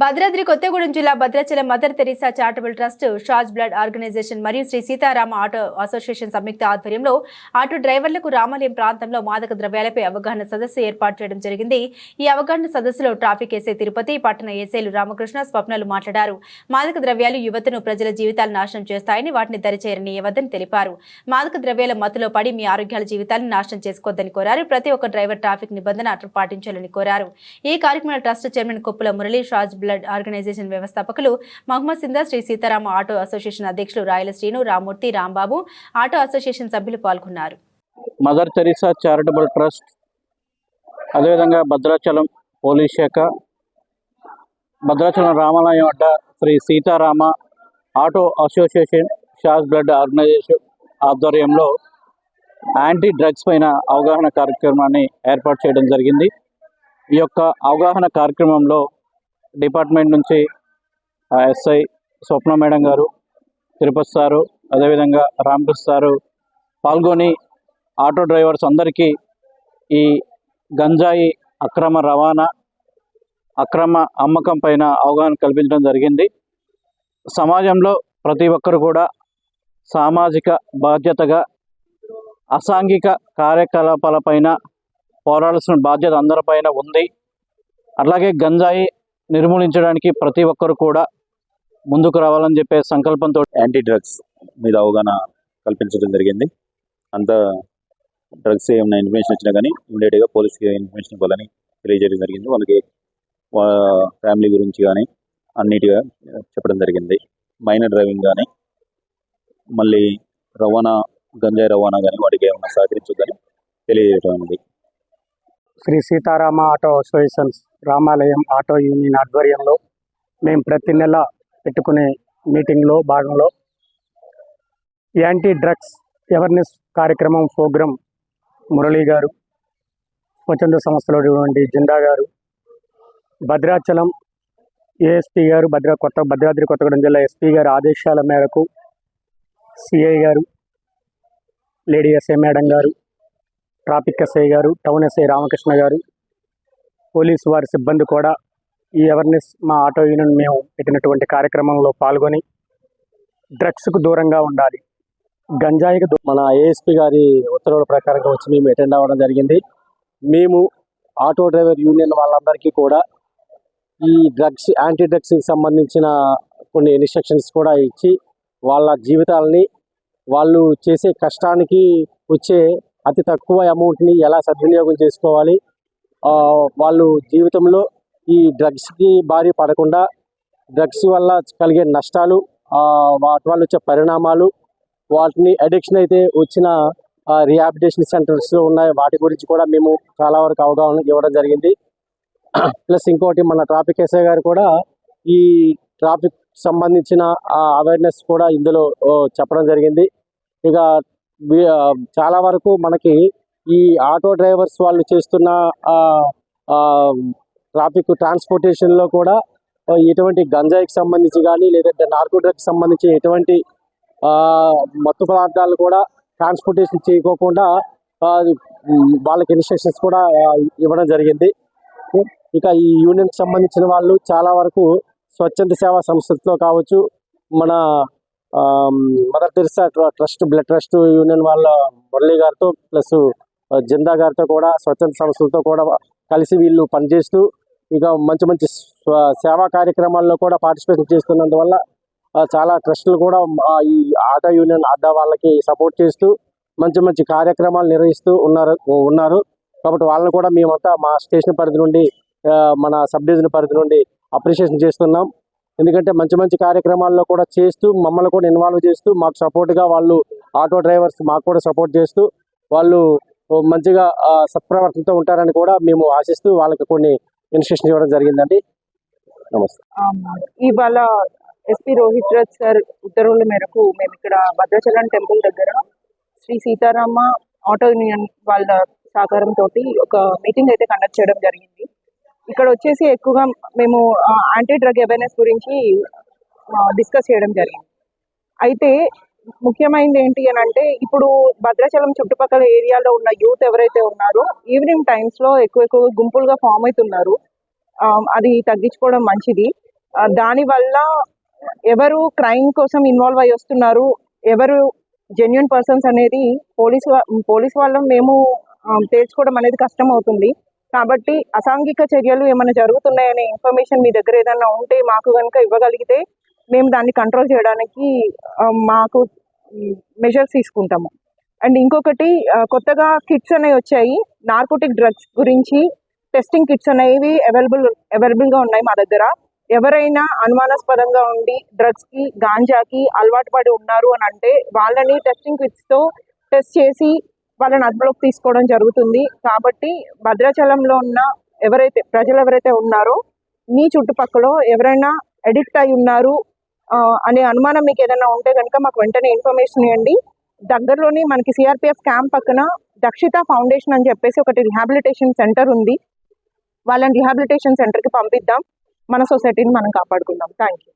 భద్రాద్రి కొత్తగూడెం జిల్లా Bhadrachalam Mother Teresa charitable trust షాజ్ blood organisation మరియు Sri Seetharama auto association సంయుక్త ఆధ్వర్యంలో ఆటో డ్రైవర్లకు రామాలయం ప్రాంతంలో మాదక ద్రవ్యాలపై అవగాహన సదస్సు ఏర్పాటు చేయడం జరిగింది. ఈ అవగాహన సదస్సులో ట్రాఫిక్ ఎస్ఐ తిరుపతి పట్టణ ఎస్ఐలు రామకృష్ణ స్వప్నలు మాట్లాడారు. మాదక ద్రవ్యాలు యువతను ప్రజల జీవితాలు నాశనం చేస్తాయని వాటిని దరిచేరనీయవద్దని తెలిపారు. మాదక ద్రవ్యాల మత్తులో పడి మీ ఆరోగ్యాల జీవితాలను నాశనం చేసుకోవద్దని కోరారు. ప్రతి ఒక్క డ్రైవర్ ట్రాఫిక్ నిబంధన పాటించాలని కోరారు. ఈ కార్యక్రమంలో ట్రస్ట్ చైర్మన్ కొప్పుల మురళి షాజ్ బ్లడ్ ఆర్గనైజేషన్ వ్యవస్థాపకులు మహమ్మద్ సిందా శ్రీ సీతారామ ఆటో అసోసియేషన్ అధ్యక్షులు రాయల శ్రీను రామూర్తి రాంబాబు ఆటో అసోసియేషన్ సభ్యులు పాల్గొన్నారు. మదర్ తెరిసా చారిటబుల్ ట్రస్ట్ అదేవిధంగా భద్రాచలం పోలీస్ శాఖ భద్రాచలం రామాలయం అడ్డ శ్రీ సీతారామ ఆటో అసోసియేషన్ షాస్ బ్లడ్ ఆర్గనైజేషన్ ఆధ్వర్యంలో యాంటీ డ్రగ్స్ పైన అవగాహన కార్యక్రమాన్ని ఏర్పాటు చేయడం జరిగింది. ఈ యొక్క అవగాహన కార్యక్రమంలో డిపార్ట్మెంట్ నుంచి ఎస్ఐ స్వప్న మేడం గారు తిరుపతి సారు అదేవిధంగా రామకృష్ణ సారు పాల్గొని ఆటో డ్రైవర్స్ అందరికీ ఈ గంజాయి అక్రమ రవాణా అక్రమ అమ్మకం పైన అవగాహన కల్పించడం జరిగింది. సమాజంలో ప్రతి ఒక్కరు కూడా సామాజిక బాధ్యతగా అసాంఘిక కార్యకలాపాలపైన పోరాడాల్సిన బాధ్యత అందరిపైన ఉంది. అలాగే గంజాయి నిర్మూలించడానికి ప్రతి ఒక్కరు కూడా ముందుకు రావాలని చెప్పే సంకల్పంతో యాంటీ డ్రగ్స్ మీద అవగాహన కల్పించడం జరిగింది. అంత డ్రగ్స్ ఏమైనా ఇన్ఫర్మేషన్ వచ్చినా కానీ ఇమీడియట్గా పోలీస్కి ఇన్ఫర్మేషన్ ఇవ్వాలని తెలియజేయడం జరిగింది. వాళ్ళకి ఫ్యామిలీ గురించి కానీ అన్నిటిగా చెప్పడం జరిగింది. మైనర్ డ్రైవింగ్ కానీ మళ్ళీ రవాణా గంజాయి రవాణా కానీ వాటికి ఏమైనా సహకరించదని తెలియజేయడం అనేది. శ్రీ సీతారామ ఆటో అసోసియేషన్స్ రామాలయం ఆటో యూనియన్ ఆధ్వర్యంలో మేము ప్రతి నెల పెట్టుకునే మీటింగ్లో భాగంలో యాంటీ డ్రగ్స్ అవేర్నెస్ కార్యక్రమం ప్రోగ్రాం మురళీ గారు స్వచ్ఛంద సంస్థలో జిండా జిందా గారు భద్రాచలం ఏఎస్పీ గారు భద్రా కొత్త భద్రాద్రి కొత్తగూడెం జిల్లా ఎస్పీ గారి ఆదేశాల మేరకు సిఐ గారు లేడీ ఎస్ఏ మేడం గారు ట్రాఫిక్ ఎస్ఐ గారు టౌన్ ఎస్ఐ రామకృష్ణ గారు పోలీసు వారి సిబ్బంది కూడా ఈ అవేర్నెస్ మా ఆటో యూనియన్ మేము పెట్టినటువంటి కార్యక్రమంలో పాల్గొని డ్రగ్స్కు దూరంగా ఉండాలి. గంజాయికి మన ఏఎస్పీ గారి ఉత్తర్వుల ప్రకారంగా వచ్చి మేము అటెండ్ అవ్వడం జరిగింది. మేము ఆటో డ్రైవర్ యూనియన్ వాళ్ళందరికీ కూడా ఈ డ్రగ్స్ యాంటీ డ్రగ్స్కి సంబంధించిన కొన్ని ఇన్స్ట్రక్షన్స్ కూడా ఇచ్చి వాళ్ళ జీవితాలని వాళ్ళు చేసే కష్టానికి వచ్చే అతి తక్కువ అమౌంట్ని ఎలా సద్వినియోగం చేసుకోవాలి? వాళ్ళు జీవితంలో ఈ డ్రగ్స్కి బారి పడకుండా డ్రగ్స్ వల్ల కలిగే నష్టాలు వాటి వల్ల వచ్చే పరిణామాలు వాటిని అడిక్షన్ అయితే వచ్చిన రిహాబిటేషన్ సెంటర్స్ ఉన్నాయి. వాటి గురించి కూడా మేము చాలా వరకు అవగాహన ఇవ్వడం జరిగింది. ప్లస్ ఇంకోటి మన ట్రాఫిక్ ఎస్ఐ గారు కూడా ఈ ట్రాఫిక్ సంబంధించిన అవేర్నెస్ కూడా ఇందులో చెప్పడం జరిగింది. ఇక చాలా వరకు మనకి ఈ ఆటో డ్రైవర్స్ వాళ్ళు చేస్తున్న ట్రాఫిక్ ట్రాన్స్పోర్టేషన్లో కూడా ఎటువంటి గంజాయికి సంబంధించి కానీ లేదంటే నార్కో డ్రగ్కి సంబంధించి ఎటువంటి మత్తు పదార్థాలు కూడా ట్రాన్స్పోర్టేషన్ చేయకోకుండా వాళ్ళకి ఇన్స్ట్రక్షన్స్ కూడా ఇవ్వడం జరిగింది. ఇక ఈ యూనియన్కి సంబంధించిన వాళ్ళు చాలా వరకు స్వచ్ఛంద సేవా సంస్థలతో కావచ్చు మన Mother Teresa trust blood trust union వాళ్ళ మురళి గారితో ప్లస్ జిందా గారితో కూడా స్వచ్ఛంద సంస్థలతో కూడా కలిసి వీళ్ళు పనిచేస్తూ ఇక మంచి మంచి సేవా కార్యక్రమాల్లో కూడా పార్టిసిపేట్ చేస్తున్నందువల్ల చాలా ట్రస్టులు కూడా ఈ ఆటో యూనియన్ ఆడా వాళ్ళకి సపోర్ట్ చేస్తూ మంచి మంచి కార్యక్రమాలు నిర్వహిస్తూ ఉన్నారు ఉన్నారు. కాబట్టి వాళ్ళని కూడా మేమంతా మా స్టేషన్ పరిధి నుండి మన సబ్ డివిజన్ పరిధి నుండి అప్రిషియేషన్ చేస్తున్నాం. ఎందుకంటే మంచి మంచి కార్యక్రమాల్లో కూడా చేస్తూ మమ్మల్ని కూడా ఇన్వాల్వ్ చేస్తూ మాకు సపోర్ట్గా వాళ్ళు ఆటో డ్రైవర్స్ మాకు కూడా సపోర్ట్ చేస్తూ వాళ్ళు మంచిగా సత్ప్రవర్తనతో ఉంటారని కూడా మేము ఆశిస్తూ వాళ్ళకి కొన్ని ఇన్స్ట్రక్షన్ ఇవ్వడం జరిగిందండి. నమస్తే. ఇవాళ ఎస్పీ రోహిత్ రాజ్ సార్ ఉత్తర్వుల మేరకు మేము ఇక్కడ భద్రాచలం టెంపుల్ దగ్గర శ్రీ సీతారామ ఆటో యూనియన్ వాళ్ళ సహకారంతో ఒక మీటింగ్ అయితే కండక్ట్ చేయడం జరిగింది. ఇక్కడ వచ్చేసి ఎక్కువగా మేము యాంటీ డ్రగ్ అవేర్నెస్ గురించి డిస్కస్ చేయడం జరిగింది. అయితే ముఖ్యమైనది ఏంటి అని అంటే ఇప్పుడు భద్రాచలం చుట్టుపక్కల ఏరియాలో ఉన్న యూత్ ఎవరైతే ఉన్నారో ఈవినింగ్ టైమ్స్లో ఎక్కువ ఎక్కువ గుంపులుగా ఫామ్ అవుతున్నారు. అది తగ్గించుకోవడం మంచిది. దానివల్ల ఎవరు క్రైమ్ కోసం ఇన్వాల్వ్ అయ్యి వస్తున్నారు ఎవరు జెన్యున్ పర్సన్స్ అనేది పోలీస్ పోలీస్ వాళ్ళం మేము తేల్చుకోవడం అనేది కష్టం అవుతుంది కాబట్టి అసాంఘిక చర్యలు ఏమైనా జరుగుతున్నాయనే ఇన్ఫర్మేషన్ మీ దగ్గర ఏదైనా ఉంటే మాకు కనుక ఇవ్వగలిగితే మేము దాన్ని కంట్రోల్ చేయడానికి మాకు మెజర్స్ తీసుకుంటాము. అండ్ ఇంకొకటి కొత్తగా కిట్స్ అనేవి వచ్చాయి. నార్కోటిక్ డ్రగ్స్ గురించి టెస్టింగ్ కిట్స్ అనేవి అవైలబుల్ అవైలబుల్గా ఉన్నాయి మా దగ్గర. ఎవరైనా అనుమానాస్పదంగా ఉండి డ్రగ్స్కి గాంజాకి అలవాటు పడి ఉన్నారు అని అంటే వాళ్ళని టెస్టింగ్ కిట్స్తో టెస్ట్ చేసి వాళ్ళని అదుపులోకి తీసుకోవడం జరుగుతుంది. కాబట్టి భద్రాచలంలో ఉన్న ఎవరైతే ప్రజలు ఎవరైతే ఉన్నారో మీ చుట్టుపక్కల ఎవరైనా అడిక్ట్ అయి ఉన్నారు అనే అనుమానం మీకు ఏదైనా ఉంటే కనుక మాకు వెంటనే ఇన్ఫర్మేషన్ ఇవ్వండి. దగ్గరలోని మనకి సిఆర్పిఎఫ్ క్యాంప్ పక్కన దక్షిత ఫౌండేషన్ అని చెప్పేసి ఒకటి రిహాబిలిటేషన్ సెంటర్ ఉంది. వాళ్ళని రిహాబిలిటేషన్ సెంటర్కి పంపిద్దాం. మన సొసైటీని మనం కాపాడుకుందాం. Thank you